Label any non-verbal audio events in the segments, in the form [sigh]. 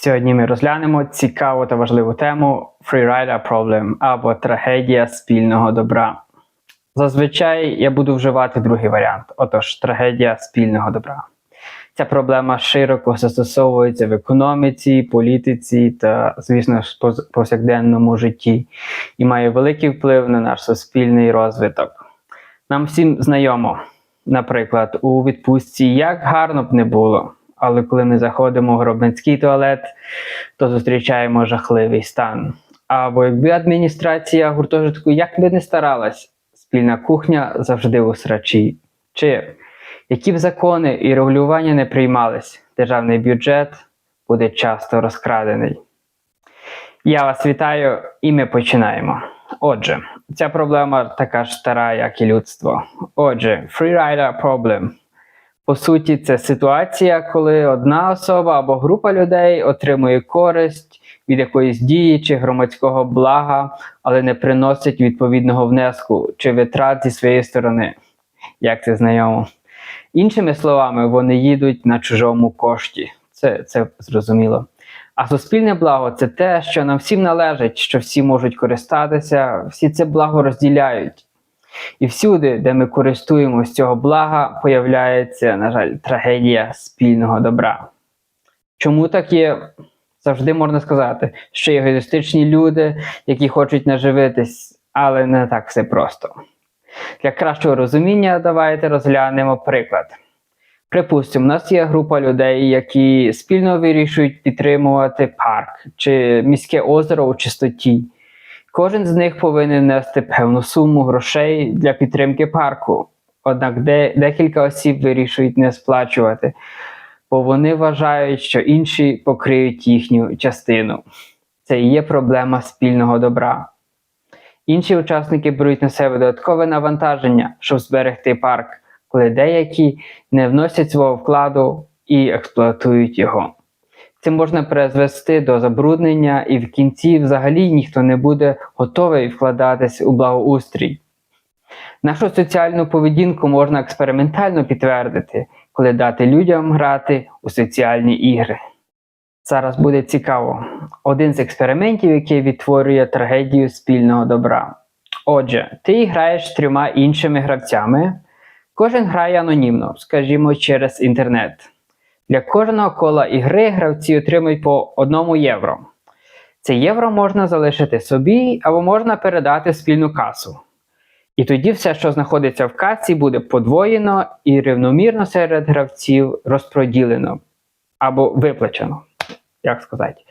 Сьогодні ми розглянемо цікаву та важливу тему Freerider Problem або трагедія спільного добра. Зазвичай я буду вживати другий варіант, отож, трагедія спільного добра. Ця проблема широко застосовується в економіці, політиці та, звісно повсякденному житті і має великий вплив на наш суспільний розвиток. Нам всім знайомо, наприклад, у відпустці як гарно б не було, але коли ми заходимо в гробницький туалет, то зустрічаємо жахливий стан. Або якби адміністрація гуртожитку як би не старалась, спільна кухня завжди у срачі. Чи які б закони і регулювання не приймались, державний бюджет буде часто розкрадений. Я вас вітаю і ми починаємо. Отже, ця проблема така ж стара, як і людство. Отже, freerider problem. По суті, це ситуація, коли одна особа або група людей отримує користь від якоїсь дії чи громадського блага, але не приносить відповідного внеску чи витрат зі своєї сторони. Як це знайомо? Іншими словами, вони їдуть на чужому кошті. Це, це зрозуміло. А суспільне благо це те, що нам всім належить, що всі можуть користатися, всі це благо розділяють. І всюди, де ми користуємося цього блага, появляється, на жаль, трагедія спільного добра. Чому так є? Завжди можна сказати, що егоїстичні люди, які хочуть наживитись, але не так все просто. Для кращого розуміння давайте розглянемо приклад. Припустимо, у нас є група людей, які спільно вирішують підтримувати парк чи міське озеро у чистоті. Кожен з них повинен нести певну суму грошей для підтримки парку. Однак де, декілька осіб вирішують не сплачувати, бо вони вважають, що інші покриють їхню частину. Це і є проблема спільного добра. Інші учасники беруть на себе додаткове навантаження, щоб зберегти парк, коли деякі не вносять свого вкладу і експлуатують його. Це можна призвести до забруднення, і в кінці взагалі ніхто не буде готовий вкладатись у благоустрій. Нашу соціальну поведінку можна експериментально підтвердити, коли дати людям грати у соціальні ігри. Зараз буде цікаво. Один з експериментів, який відтворює трагедію спільного добра. Отже, ти граєш з трьома іншими гравцями. Кожен грає анонімно, скажімо, через інтернет. Для кожного кола ігри гравці отримують по 1 євро. Це євро можна залишити собі або можна передати в спільну касу. І тоді все, що знаходиться в касі, буде подвоєно і рівномірно серед гравців розпроділено або виплачено, як сказати.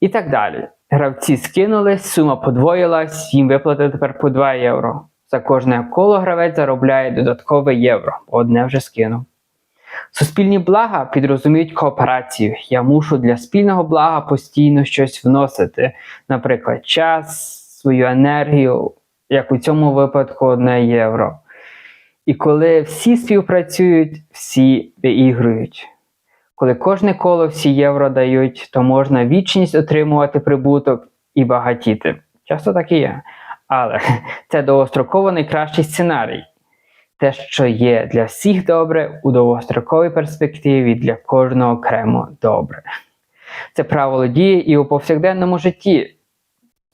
І так далі. Гравці скинулись, сума подвоїлась, їм виплатили тепер по 2 євро. За кожне коло гравець заробляє додаткове євро, одне вже скинув. Суспільні блага підрозуміють кооперацію. Я мушу для спільного блага постійно щось вносити, наприклад, час, свою енергію, як у цьому випадку 1 євро. І коли всі співпрацюють, всі виігрують. Коли кожне коло всі євро дають, то можна вічність отримувати прибуток і багатіти. Часто так і є. Але [laughs] це довгостроково найкращий сценарій. Те, що є для всіх добре, у довгостроковій перспективі для кожного окремо добре. Це правило діє і у повсякденному житті.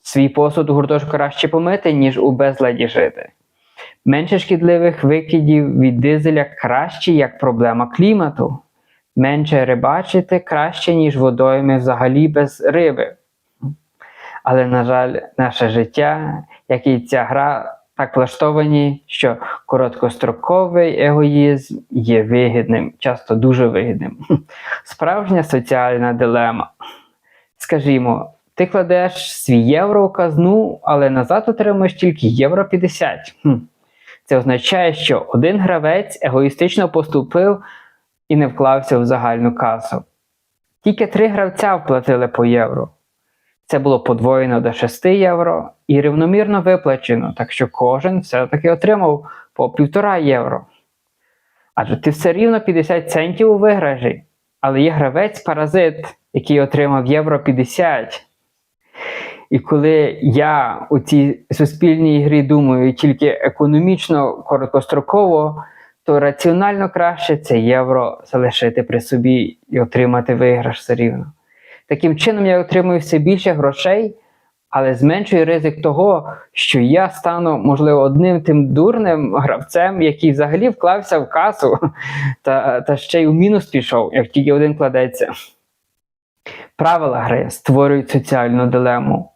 Свій посуд у гуртожитку краще помити, ніж у безладі жити. Менше шкідливих викидів від дизеля краще як проблема клімату. Менше рибачити краще, ніж водойми взагалі без риби. Але, на жаль, наше життя, як і ця гра, так влаштовані, що короткостроковий егоїзм є вигідним, часто дуже вигідним. [laughs] Справжня соціальна дилема. Скажімо, ти кладеш свій євро у казну, але назад отримуєш тільки євро 50. Хм. Це означає, що один гравець егоїстично поступив і не вклався в загальну касу. Тільки три гравця вплатили по євро. Це було подвоєно до 6 євро і рівномірно виплачено, так що кожен все-таки отримав по 1,5 євро. Адже ти все рівно 50 центів у виграші, але є гравець-паразит, який отримав євро 50. І коли я у цій суспільній грі думаю тільки економічно короткостроково, то раціонально краще це євро залишити при собі і отримати виграш все рівно. Таким чином я отримую все більше грошей, але зменшую ризик того, що я стану, можливо, одним тим дурним гравцем, який взагалі вклався в касу, [laughs] та, та ще й у мінус пішов, як тільки один кладеться. Правила гри створюють соціальну дилему.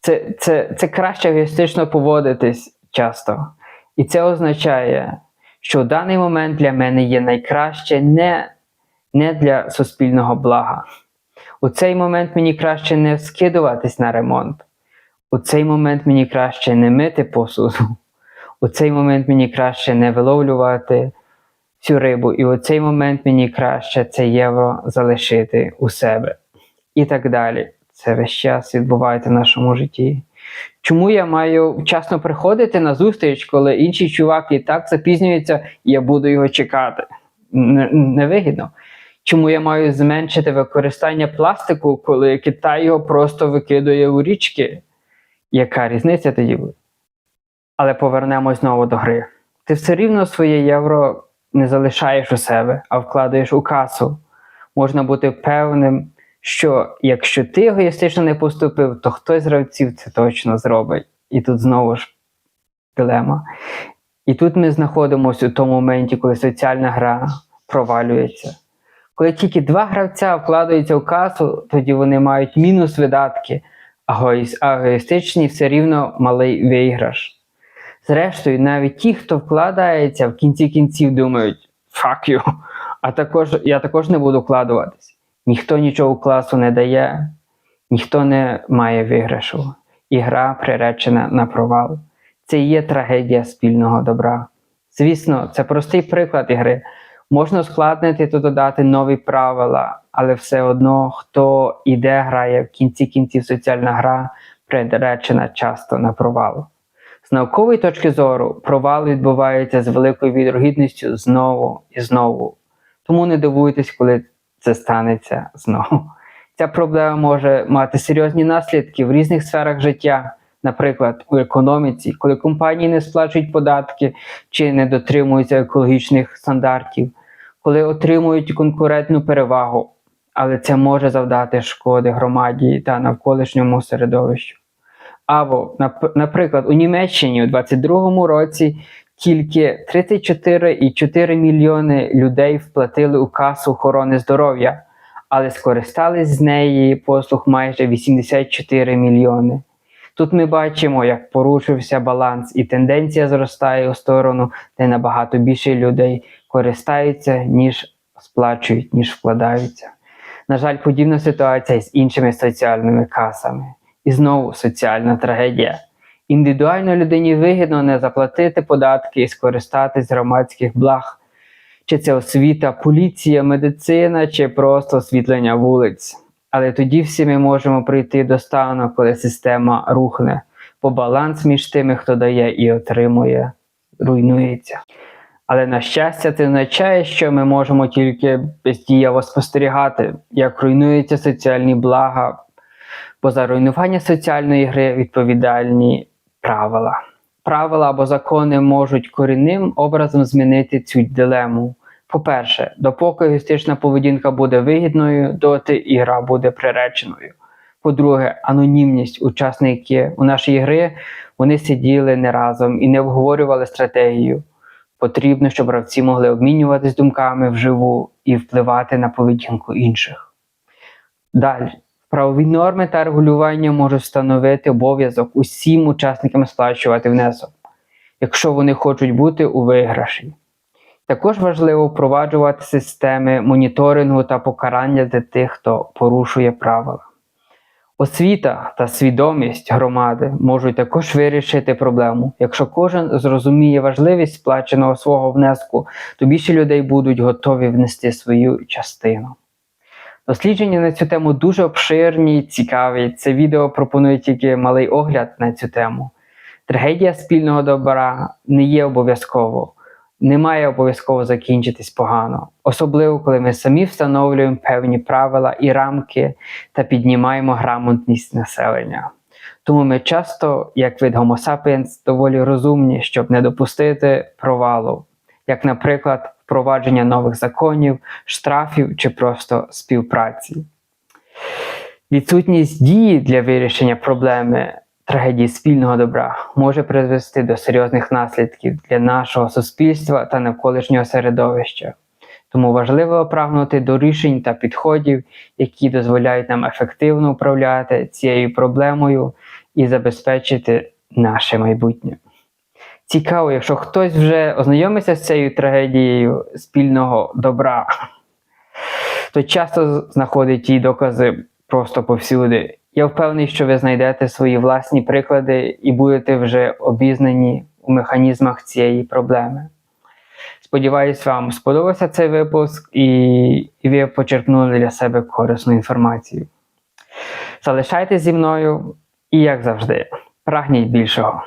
Це, це, це краще егоїстично поводитись часто. І це означає, що в даний момент для мене є найкраще не, не для суспільного блага. У цей момент мені краще не скидуватись на ремонт. У цей момент мені краще не мити посуду. У цей момент мені краще не виловлювати цю рибу. І у цей момент мені краще це євро залишити у себе. І так далі. Це весь час відбувається в нашому житті. Чому я маю вчасно приходити на зустріч, коли інший чувак і так запізнюється, і я буду його чекати? Невигідно. Чому я маю зменшити використання пластику, коли Китай його просто викидує у річки? Яка різниця тоді? Але повернемось знову до гри. Ти все рівно своє євро не залишаєш у себе, а вкладаєш у касу. Можна бути певним, що якщо ти егоїстично не поступив, то хтось з гравців це точно зробить. І тут знову ж дилема. І тут ми знаходимося у тому моменті, коли соціальна гра провалюється. Коли тільки два гравця вкладаються в касу, тоді вони мають мінус видатки, а егоїс- егоїстичні все рівно малий виграш. Зрештою, навіть ті, хто вкладається, в кінці кінців думають fuck you, а також я також не буду вкладуватись. Ніхто нічого класу не дає, ніхто не має виграшу. І гра приречена на провал. Це і є трагедія спільного добра. Звісно, це простий приклад ігри. Можна ускладнити та додати нові правила, але все одно, хто і де грає, в кінці кінців соціальна гра приречена часто на провал. З наукової точки зору, провал відбувається з великою відрогідністю знову і знову. Тому не дивуйтесь, коли це станеться знову. Ця проблема може мати серйозні наслідки в різних сферах життя, наприклад, у економіці, коли компанії не сплачують податки чи не дотримуються екологічних стандартів, коли отримують конкурентну перевагу, але це може завдати шкоди громаді та навколишньому середовищу. Або, наприклад, у Німеччині у 2022 році тільки 34,4 мільйони людей вплатили у касу охорони здоров'я, але скористались з неї послуг майже 84 мільйони. Тут ми бачимо, як порушився баланс, і тенденція зростає у сторону, де набагато більше людей користаються, ніж сплачують, ніж вкладаються. На жаль, подібна ситуація з іншими соціальними касами. І знову соціальна трагедія. Індивідуально людині вигідно не заплатити податки і скористатись громадських благ. Чи це освіта, поліція, медицина, чи просто освітлення вулиць. Але тоді всі ми можемо прийти до стану, коли система рухне, бо баланс між тими, хто дає і отримує, руйнується. Але на щастя, це означає, що ми можемо тільки бездіяво спостерігати, як руйнуються соціальні блага, бо за руйнування соціальної гри відповідальні правила. Правила або закони можуть корінним образом змінити цю дилему. По-перше, допоки егоїстична поведінка буде вигідною, доти і гра буде приреченою. По-друге, анонімність учасники у нашій гри вони сиділи не разом і не обговорювали стратегію. Потрібно, щоб гравці могли обмінюватись думками вживу і впливати на поведінку інших. Далі, правові норми та регулювання можуть встановити обов'язок усім учасникам сплачувати внесок, якщо вони хочуть бути у виграші. Також важливо впроваджувати системи моніторингу та покарання для тих, хто порушує правила. Освіта та свідомість громади можуть також вирішити проблему. Якщо кожен зрозуміє важливість сплаченого свого внеску, то більше людей будуть готові внести свою частину. Дослідження на цю тему дуже обширні і цікаві. Це відео пропонує тільки малий огляд на цю тему. Трагедія спільного добра не є обов'язково, не має обов'язково закінчитись погано, особливо коли ми самі встановлюємо певні правила і рамки та піднімаємо грамотність населення. Тому ми часто, як вид Homo sapiens, доволі розумні, щоб не допустити провалу, як, наприклад, впровадження нових законів, штрафів чи просто співпраці. Відсутність дії для вирішення проблеми трагедії спільного добра може призвести до серйозних наслідків для нашого суспільства та навколишнього середовища. Тому важливо прагнути до рішень та підходів, які дозволяють нам ефективно управляти цією проблемою і забезпечити наше майбутнє. Цікаво, якщо хтось вже ознайомився з цією трагедією спільного добра, то часто знаходить її докази просто повсюди. Я впевнений, що ви знайдете свої власні приклади і будете вже обізнані у механізмах цієї проблеми. Сподіваюсь, вам сподобався цей випуск і, ви почерпнули для себе корисну інформацію. Залишайтесь зі мною і, як завжди, прагніть більшого.